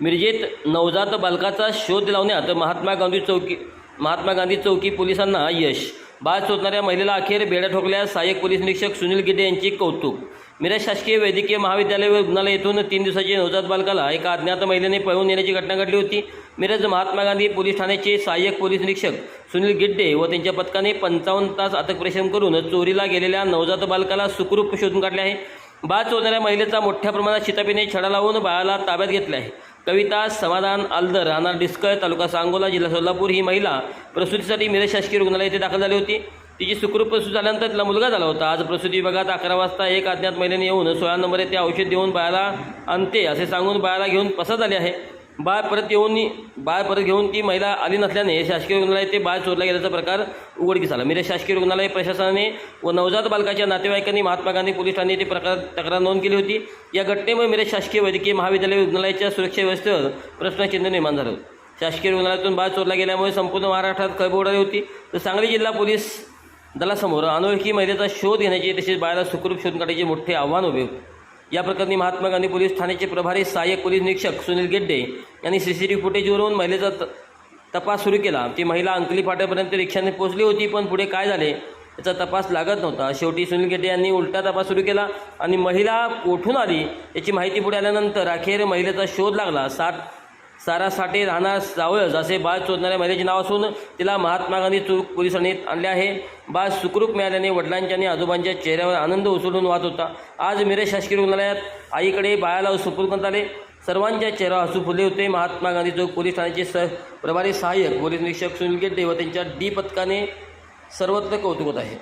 मिरजेत नवजात बालकाचा शोध लावण्यात महात्मा गांधी चौकी महात्मा गांधी चौकी पोलिसांना यश. बाद शोधणाऱ्या महिलेला अखेर बेड्या ठोकल्या. सहाय्यक पोलीस निरीक्षक सुनील गिदे यांची कौतुक. मिरज शासकीय वैद्यकीय महाविद्यालय व रुग्णालय येथून तीन दिवसाचे नवजात बालकाला एका अज्ञात महिलेने पळवून नेण्याची घटना घडली होती. मिरज महात्मा गांधी पोलीस ठाण्याचे सहाय्यक पोलीस निरीक्षक सुनील गिड्डे व त्यांच्या पथकाने पंचावन्न तास अथक परिश्रम करून चोरीला गेलेल्या नवजात बालकाला सुखरूप शोधून काढले आहे. बाळ चोरणाऱ्या महिलेचा मोठ्या प्रमाणात शितापीने छडा लावून बाळाला ताब्यात घेतले आहे. कविता समाधान आलदर राहणार डिस्कळ तालुका सांगोला जिल्हा सोलापूर ही महिला प्रसूतीसाठी मिरज शासकीय रुग्णालय येथे दाखल झाली होती. तिची सुखरूप प्रसूती झाल्यानंतर तिला मुलगा झाला होता. आज प्रसूती विभागात अकरा वाजता एक अज्ञात महिलेने येऊन सोळा नंबर येथे औषध देऊन बाळाला आणते असे सांगून बाळाला घेऊन पसार झाले आहे. बाळ परत येऊन बाळ परत घेऊन ती महिला आली नसल्याने शासकीय रुग्णालय ते बाळ चोरला गेल्याचा प्रकार उघडकीस आला. मिरज शासकीय रुग्णालय प्रशासनाने व नवजात बालकाच्या नातेवाईकांनी महात्मा गांधी पोलीस ठाणे ते प्रकार तक्रार नोंद केली होती. या घटनेमुळे मिरज शासकीय वैद्यकीय महाविद्यालय रुग्णालयाच्या सुरक्षा व्यवस्थेवर प्रश्नचिन्ह निर्माण झालं शासकीय रुग्णालयातून बाळ चोरला गेल्यामुळे संपूर्ण महाराष्ट्रात खळबळ उडाली होती. तर सांगली जिल्हा पोलीस दलासमोर अनोळखी महिलेचा शोध घेण्याचे तसेच बाळाला सुखरूप शोधून काढण्याचे मोठे आव्हान उभे. होते या प्रकरणी महात्मा गांधी पोलीस ठाण्याचे प्रभारी सहाय्यक पोलीस निरीक्षक सुनील गेड्डे यांनी सी सी टी व्ही फुटेजवरून महिलेचा त- तपास सुरू केला. ती महिला अंकली फाट्यापर्यंत रिक्षाने पोहोचली होती पण पुढे काय झाले याचा तपास लागत नव्हता. शेवटी सुनील गेड्डे यांनी उलटा तपास सुरू केला आणि महिला कोठून आली याची माहिती पुढे आल्यानंतर अखेर महिलेचा शोध लागला. साठ सारा साठे राहणार सावळज असे बाळ चोरणाऱ्या महिलेचे नाव असून तिला महात्मा गांधी चूक पोलिसांनी आणले आहे. बाळ सुखरूप मिळाल्याने वडिलांच्या आणि आजोबांच्या चेहऱ्यावर आनंद उसळून वाहत होता. आज मिरज शासकीय रुग्णालयात आईकडे बाळाला सुपूर्द करण्यात आले. सर्वांच्या चेहरा हसू फुलले होते. महात्मा गांधी चौक पोलीस ठाण्याचे स प्रभारी सहाय्यक पोलीस निरीक्षक सुनील गेड्डे व त्यांच्या डी पथकाने सर्वत्र कौतुक होत आहे.